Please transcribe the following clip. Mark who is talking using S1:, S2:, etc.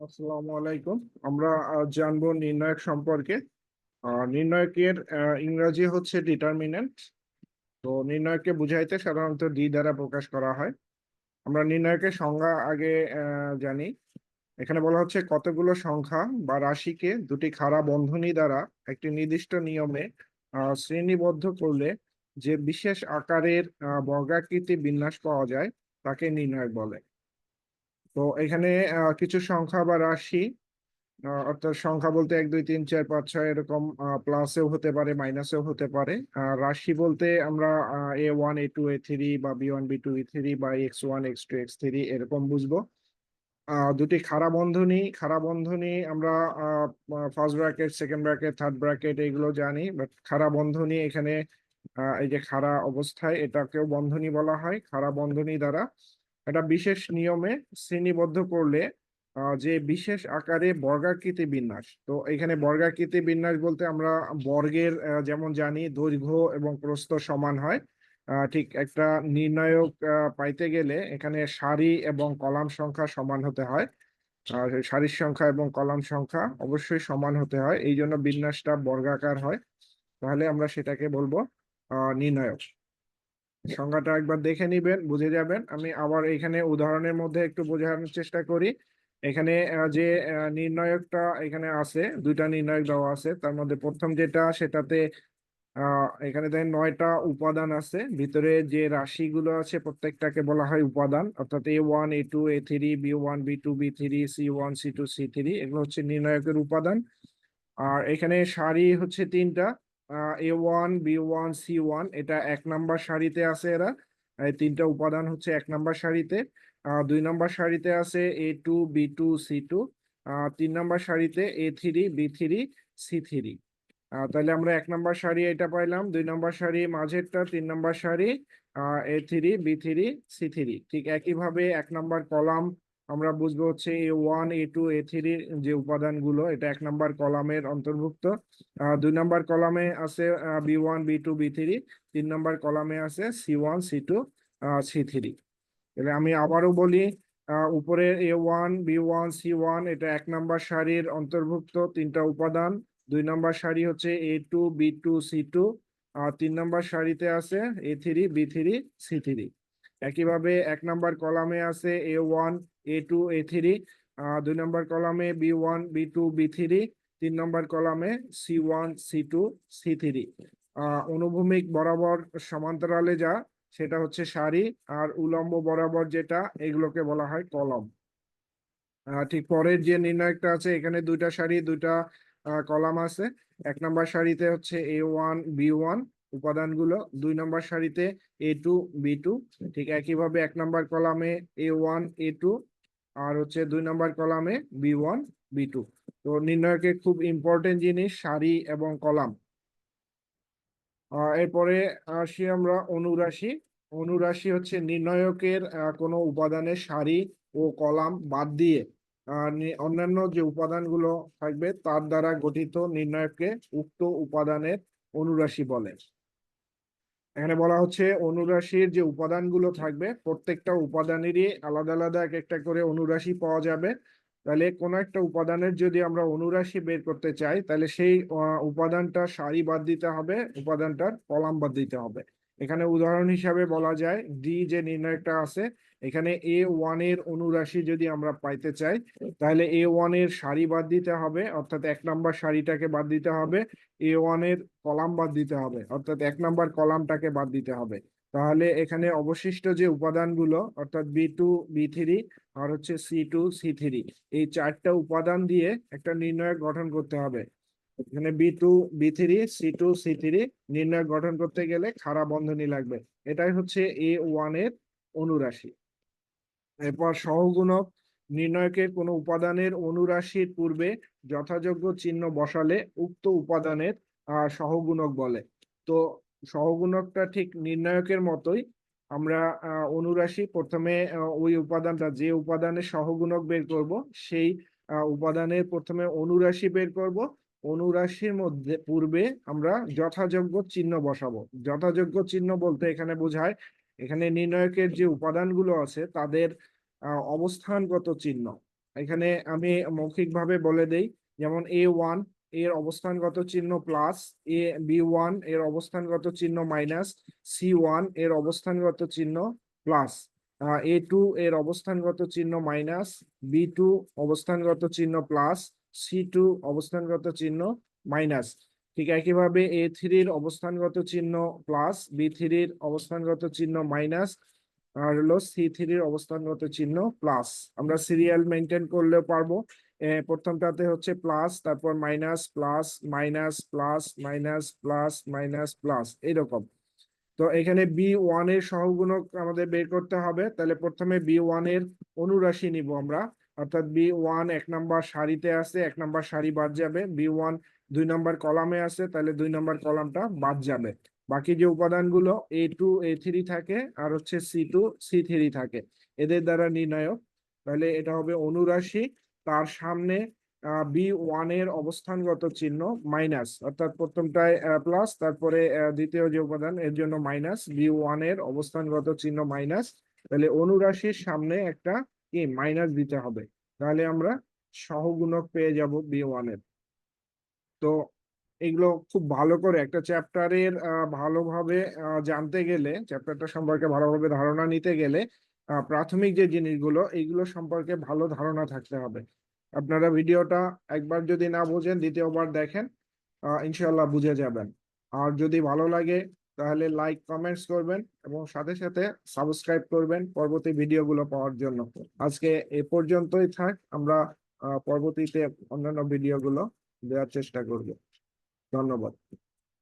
S1: আসসালামু আলাইকুম। আমরা জানব নির্ণায়ক সম্পর্কে। নির্ণায়কের ইংরাজি হচ্ছে ডিটারমিনেন্ট তো নির্ণায়ককে বুঝাইতে সাধারণত ডি দ্বারা প্রকাশ করা হয়। আমরা নির্ণায়কের সংজ্ঞা আগে জানি। এখানে বলা হচ্ছে কতগুলো সংখ্যা বা রাশিকে দুটি খাড়া বন্ধনী দ্বারা একটি নির্দিষ্ট নিয়মে শ্রেণীবদ্ধ করলে যে বিশেষ আকারের বর্গাকৃতি বিন্যাস পাওয়া যায়, তাকে নির্ণায়ক বলে। তো এখানে কিছু সংখ্যা বা রাশি অর্থাৎ সংখ্যা বলতে এক, দুই, তিন, চার, পাঁচ, ছয় এরকম প্লাসেও হতে পারে মাইনাসেও হতে পারে। রাশি বলতে আমরা A one A two A three বা B one B two B three বা X one X two X three এরকম বুঝব। দুটি খাড়া বন্ধনী খাড়া বন্ধনী আমরা first bracket second bracket third bracket এগুলো জানি বাট খাড়া বন্ধনী এখানে এই যে খাড়া অবস্থায় এটাকেও বন্ধনী বলা হয়, খাড়া বন্ধনী দ্বারা। একটা বিশেষ নিয়মে শ্রেণীবদ্ধ করলে যে বিশেষ আকারে বর্গাকৃতি বিন্যাস, তো এখানে বর্গাকৃতি বিন্যাস বলতে আমরা বর্গের যেমন জানি, দৈর্ঘ্য এবং প্রস্থ সমান হয়। ঠিক একটা নির্ণায়ক পাইতে গেলে এখানে সারি এবং কলাম সংখ্যা সমান হতে হয়। সারির সংখ্যা এবং কলাম সংখ্যা অবশ্যই সমান হতে হয়। এই জন্য বিন্যাসটা বর্গাকার হয়। তাহলে আমরা সেটাকে বলব আহ নির্ণায়ক। সংজ্ঞাটা একবার দেখে নিবেন, বুঝে যাবেন। আমি আবার এখানে উদাহরণের মধ্যে একটু বোঝানোর চেষ্টা করি। এখানে যে নির্ণায়কটা এখানে আছে, দুইটা নির্ণায়ক দেওয়া আছে। তার মধ্যে প্রথম যেটা, সেটাতে এখানে দেখেন নয়টা উপাদান আছে। ভিতরে যে রাশিগুলো আছে, প্রত্যেকটাকে বলা হয় উপাদান। অর্থাৎ A one A two A three B one B two B three C one C two C three এগুলো হচ্ছে নির্ণায়কের উপাদান। আর এখানে সারি হচ্ছে তিনটা। A one B one C one এটা এক নাম্বার সারিতে আছে এরা। তিনটা উপাদান হচ্ছে এক নাম্বার সারিতে। দুই নাম্বার সারিতে আছে A two B two C two তিন নাম্বার সারিতে A three B three C three তাহলে আমরা এক নাম্বার সারি এটা পাইলাম। দুই নাম্বার সারি মাঝেরটা, তিন নাম্বার সারি A three B three C three ঠিক একইভাবে এক নাম্বার কলাম আমরা বুঝব হচ্ছে A one A two A three যে উপাদানগুলো, এটা এক নাম্বার কলামের অন্তর্ভুক্ত। দুই নাম্বার কলামে আছে B one B two B three তিন নাম্বার কলামে আছে C one C two C three তাহলে আমি আবারও বলি উপরে A one B one C one এটা এক নাম্বার সারির অন্তর্ভুক্ত তিনটা উপাদান। দুই নাম্বার সারি হচ্ছে A two B two C two আর তিন নাম্বার সারিতে আছে A three B three C three একইভাবে এক নাম্বার কলামে আছে A one A two A three দুই নাম্বার কলামে B one B two B three তিন নাম্বার কলামে C one C two C three অনুভূমিক বরাবর সমান্তরালে যা, সেটা হচ্ছে সারি আর উলম্ব বরাবর যেটা, এগুলোকে বলা হয় কলম। ঠিক পরের যে নির্ণায়কটা আছে, এখানে দুইটা সারি, দুইটা কলাম আছে। এক নাম্বার সারিতে হচ্ছে এ ওয়ান বি ওয়ান উপাদানগুলো দুই নম্বর সারিতে এ টু বি টু ঠিক একইভাবে এক নম্বর কলামে এ ওয়ান এ টু আর হচ্ছে দুই নাম্বার কলামে বি ওয়ান বি টু তো নির্ণায়কের খুব ইম্পর্টেন্ট জিনিস, সারি এবং কলাম। এরপরে আসি আমরা অনুরাশি। অনুরাশি হচ্ছে নির্ণায়কের কোনো উপাদানের সারি ও কলাম বাদ দিয়ে অন্যান্য যে উপাদানগুলো থাকবে তার দ্বারা গঠিত নির্ণায়ককে উক্ত উপাদানের অনুরাশি বলে। এখানে বলা হচ্ছে অনুরাশির যে উপাদানগুলো থাকবে, প্রত্যেকটা উপাদানেরই আলাদা আলাদা এক একটা করে অনুরাশি পাওয়া যাবে। তাহলে কোনো একটা উপাদানের যদি আমরা অনুরাশি বের করতে চাই, তাহলে সেই উপাদানটা সারি বাদ দিতে হবে, উপাদানটার কলাম বাদ দিতে হবে। এখানে উদাহরণ হিসাবে বলা যায় ডি যে নির্ণয়টা আছে এখানে এ ওয়ানের অনুরাশি যদি আমরা পাইতে চাই, তাহলে এ ওয়ানের সারি বাদ দিতে হবে, অর্থাৎ এক নাম্বার সারিটাকে বাদ দিতে হবে এ ওয়ানের কলাম বাদ দিতে হবে, অর্থাৎ এক নাম্বার কলামটাকে বাদ দিতে হবে। তাহলে এখানে অবশিষ্ট যে উপাদানগুলো, অর্থাৎ বি টু বি থ্রি আর হচ্ছে সি টু সি থ্রি এই চারটা উপাদান দিয়ে একটা নির্ণায়ক গঠন করতে হবে। এখানে B two B three C two C three নির্ণায়ক গঠন করতে গেলে খাড়া বন্ধনী লাগবে। এটাই হচ্ছে এ ওয়ানের অনুরাশি। এরপর সহগুণক নির্ণয়কের কোনো উপাদানের অনুরাশির পূর্বে যথাযোগ্য চিহ্ন বসালে উক্ত উপাদানের সহগুণক বলে। তো সহগুণকটা ঠিক নির্ণায়কের মতোই আমরা অনুরাশি প্রথমে ওই উপাদানটা, যে উপাদানের সহগুণক বের করব, সেই উপাদানের প্রথমে অনুরাশি বের করব। অনুরাশির মধ্যে, পূর্বে আমরা যথাযোগ্য চিহ্ন বসাবো। যথাযোগ্য চিহ্ন বলতে এখানে বোঝায় এখানে নির্ণায়কের যে উপাদানগুলো আছে, তাদের অবস্থানগত চিহ্ন। এখানে আমি মৌখিকভাবে বলে দেই, যেমন এ ওয়ানের অবস্থানগত চিহ্ন প্লাস এ বি ওয়ানের অবস্থানগত চিহ্ন মাইনাস সি ওয়ানের অবস্থানগত চিহ্ন প্লাস এ টু এর অবস্থানগত চিহ্ন মাইনাস বি টু অবস্থানগত চিহ্ন প্লাস সি টু অবস্থানগত চিহ্ন মাইনাস ঠিক একইভাবে এ থ্রির অবস্থানগত চিহ্ন প্লাস বি থ্রির অবস্থানগত চিহ্ন মাইনাস আর হলো সি থ্রির অবস্থানগত চিহ্ন প্লাস আমরা সিরিয়াল মেনটেন করলেও পারব। প্রথমটাতে হচ্ছে প্লাস তারপর minus plus minus plus minus plus minus plus এরকম। তো এখানে বি ওয়ানের সহগুণক আমাদের বের করতে হবে। তাহলে প্রথমে বি ওয়ানের অনুরাশি নিব আমরা। অর্থাৎ বি ওয়ান এক নাম্বার সারিতে আছে, এক নাম্বার সারি বাদ যাবে। বি ওয়ান দুই নাম্বার কলামে আছে, তাহলে দুই নাম্বার কলামটা বাদ যাবে। বাকি যে উপাদানগুলো এ টু, এ থ্রি থাকে, আর হচ্ছে সি টু, সি থ্রি থাকে, এদের দ্বারা নির্ণায়ক। তাহলে এটা হবে অনুরাশি, তার সামনে বি ওয়ানের অবস্থানগত চিহ্ন মাইনাস, অর্থাৎ প্রথমটায় প্লাস, তারপরে দ্বিতীয় যে উপাদান, এর জন্য মাইনাস, বি ওয়ানের অবস্থানগত চিহ্ন মাইনাস। তাহলে অনুরাশির সামনে একটা কি মাইনাস দিতে হবে। তাহলে আমরা সহগুণক পেয়ে যাব বি ওয়ানের তো এগুলো খুব ভালো করে একটা চ্যাপ্টারের ভালোভাবে জানতে গেলে চ্যাপ্টারটা সম্পর্কে ভালোভাবে ধারণা নিতে গেলে প্রাথমিক যে জিনিসগুলো এইগুলো সম্পর্কে ভালো ধারণা থাকতে হবে। আপনারা ভিডিওটা একবার যদি না বোঝেন, দ্বিতীয়বার দেখেন ইনশাল্লাহ বুঝে যাবেন। আর যদি ভালো লাগে তাহলে লাইক কমেন্টস করবেন এবং সাথে সাথে সাবস্ক্রাইব করবেন পরবর্তী ভিডিওগুলো পাওয়ার জন্য। আজকে এ পর্যন্তই থাক, আমরা পরবর্তীতে অন্যান্য ভিডিওগুলো দেওয়ার চেষ্টা করব। ধন্যবাদ।